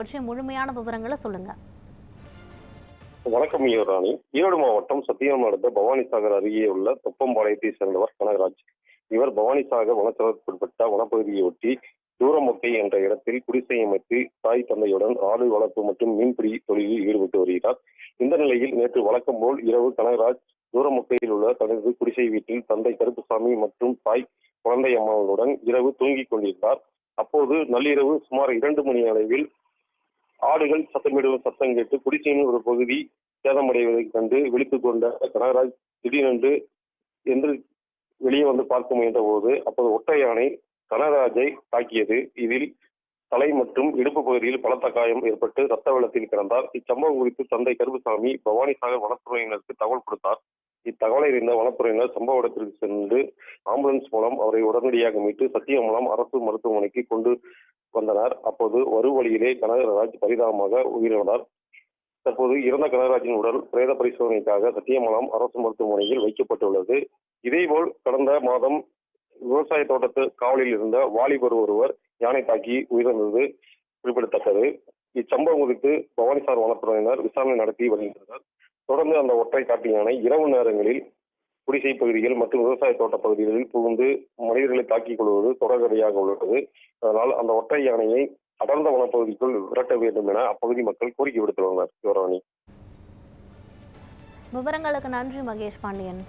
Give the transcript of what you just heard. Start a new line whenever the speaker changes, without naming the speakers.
பற்றி முழுமையான விவரங்களை சொல்லுங்க.
வணக்கம் ராணி. ஈரோடு மாவட்டம் சத்தியம் அடுத்த பவானிசாகர் அருகே உள்ள தொப்பம்பாளையத்தை சேர்ந்தவர் கனகராஜ். இவர் பவானிசாகர் வனச்சரகத்திற்குட்பட்ட வனப்பகுதியை ஒட்டி தூரமொட்டை என்ற இடத்தில் குடிசை அமைத்து தாய் தந்தையுடன் ஆடு வளர்ப்பு மற்றும் மீன்பிடி தொழிலில் ஈடுபட்டு வருகிறார். இந்த நிலையில் நேற்று வழக்கம் போல் இரவு கனகராஜ் தூரமொட்டையில் உள்ள தனது குடிசை வீட்டில் தந்தை கருப்புசாமி மற்றும் தாய் குழந்தை அம்மாவுடன் இரவு தூங்கிக் கொண்டிருந்தார். அப்போது நள்ளிரவு சுமார் இரண்டு மணி அளவில் ஆடுகள் சத்தமிடும் சத்தம் கேட்டு குடிசையின் ஒரு பகுதி சேதமடைவதைக் கண்டு விழித்து கொண்ட கனகராஜ் திடீரென்று என்று வெளியே வந்து பார்க்க முயன்ற போது அப்போது ஒட்டை யானை கனகராஜை தாக்கியது. இதில் தலை மற்றும் இடுப்பு பகுதியில் பலத்த காயம் ஏற்பட்டு ரத்த வெள்ளத்தில் கிடந்தார். இச்சம்பவம் குறித்து தந்தை கருப்புசாமி பவானி சாகர் வனத்துறையினருக்கு தகவல் கொடுத்தார். இத்தகவலை அறிந்த வனத்துறையினர் சம்பவ இடத்திற்கு சென்று ஆம்புலன்ஸ் மூலம் அவரை உடனடியாக மீட்டு சத்தியம் மூலம் அரசு மருத்துவமனைக்கு கொண்டு வந்தனர். அப்போது வரும் வழியிலே கனகராஜ் பரிதாபமாக உயிரிழந்தார். தற்போது இறந்த கனகராஜின் உடல் பிரேத பரிசோதனைக்காக சத்தியமலம் அரசு மருத்துவமனையில் வைக்கப்பட்டுள்ளது. இதேபோல் கடந்த மாதம் விவசாய தோட்டத்து காவலில் இருந்த வாலிபர் ஒருவர் யானை தாக்கி உயிரிழந்தது குறிப்பிடத்தக்கது. இச்சம்பவம் குறித்து பவானிசார் வனத்துறையினர் விசாரணை நடத்தி வருகின்றனர். தொடர்ந்து அந்த ஒற்றை காட்டு யானை இரவு நேரங்களில் குடிசை பகுதிகள் மற்றும் விவசாய தோட்ட பகுதிகளில் புகுந்து மனிதர்களை தாக்கிக் கொள்வது தொடர்கதையாக உள்ளது. அதனால் அந்த ஒற்றை யானையை அடர்ந்த வனப்பகுதிக்குள் விரட்ட வேண்டும் என அப்பகுதி மக்கள் கோரிக்கை விடுத்துள்ளனர். யுவராணி.
விவரங்களுக்கு நன்றி மகேஷ் பாண்டியன்.